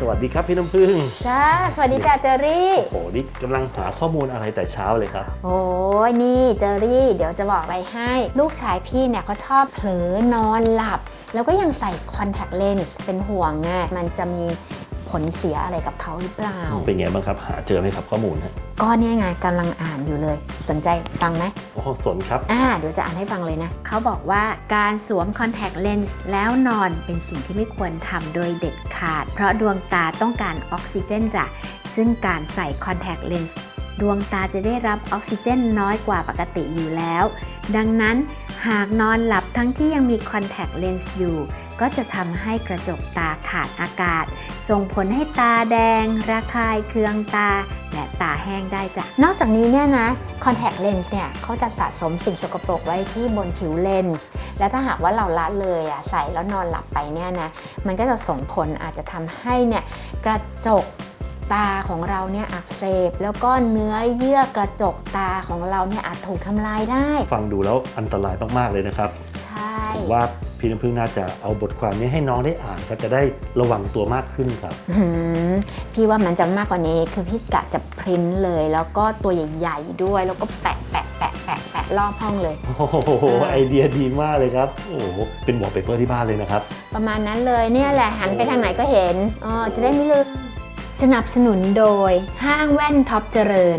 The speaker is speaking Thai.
สดีครับพี่น้ำพึ่งจ้าสวัสดีจ้าเจอรี่โอ้โหนี่กำลังหาข้อมูลอะไรแต่เช้าเลยครับ โอ้ยนี่เจอรี่ เดี๋ยวจะบอกอะไรให้ ลูกชายพี่เนี่ยเขาชอบเผลอนอนหลับ แล้วก็ยังใส่คอนแทคเลนส์เป็นห่วงไงมันจะมี ผลเสียอะไรกับเขาหรือเปล่า เป็นไงบ้างครับ หาเจอไหมครับข้อมูลฮะก็เนี่ยไงกำลังอ่านอยู่เลย สนใจฟังไหมโอ้โหสนครับ อ่าเดี๋ยวจะอ่านให้ฟังเลยนะ เขาบอกว่าการสวมคอนแทคเลนส์แล้วนอนเป็นสิ่งที่ไม่ควรทำโดยเด็ดขาด เพราะดวงตาต้องการออกซิเจนจ้ะซึ่งการใส่คอนแทคเลนส์ดวงตาจะได้รับออกซิเจนน้อยกว่าปกติอยู่แล้ว ดังนั้นหากนอนหลับทั้งที่ยังมีคอนแทคเลนส์อยู่ ก็จะทำให้กระจกตาขาดอากาศ ส่งผลให้ตาแดง ระคายเคืองตา และตาแห้งได้จ้ะ นอกจากนี้เนี่ยนะคอนแทคเลนส์เนี่ยเขาจะสะสมสิ่งสกปรกไว้ที่บนผิวเลนส์แล้วถ้าหากว่าเราละเลยอะใส่แล้วนอนหลับไปเนี่ยนะมันก็จะส่งผลอาจจะทำให้เนี่ยกระจกตาของเราเนี่ยอักเสบแล้วก็เนื้อเยื่อกระจกตาของเราเนี่ยอาจถูกทำลายได้ ฟังดูแล้วอันตรายมาก ๆ เลยนะครับ ใช่ผมว่า พี่น้ำพึ่งน่าจะเอาบทความนี้ให้น้องได้อ่านครับจะได้ระวังตัวมากขึ้นครับหืมพี่ว่ามันจะมากกว่านี้คือพี่กะจะพริ้นเลย แล้วก็ตัวใหญ่ๆด้วย แล้วก็แปะแปะแปะแปะแปะรอบห้องเลย โอ้โหไอเดียดีมากเลยครับ โอ้โหเป็นวอลเปเปอร์ที่บ้านเลยนะครับ ประมาณนั้นเลยเนี่ยแหละหันไปทางไหนก็เห็นเออจะได้ไม่ลืมสนับสนุนโดยห้างแว่นท็อปเจริญ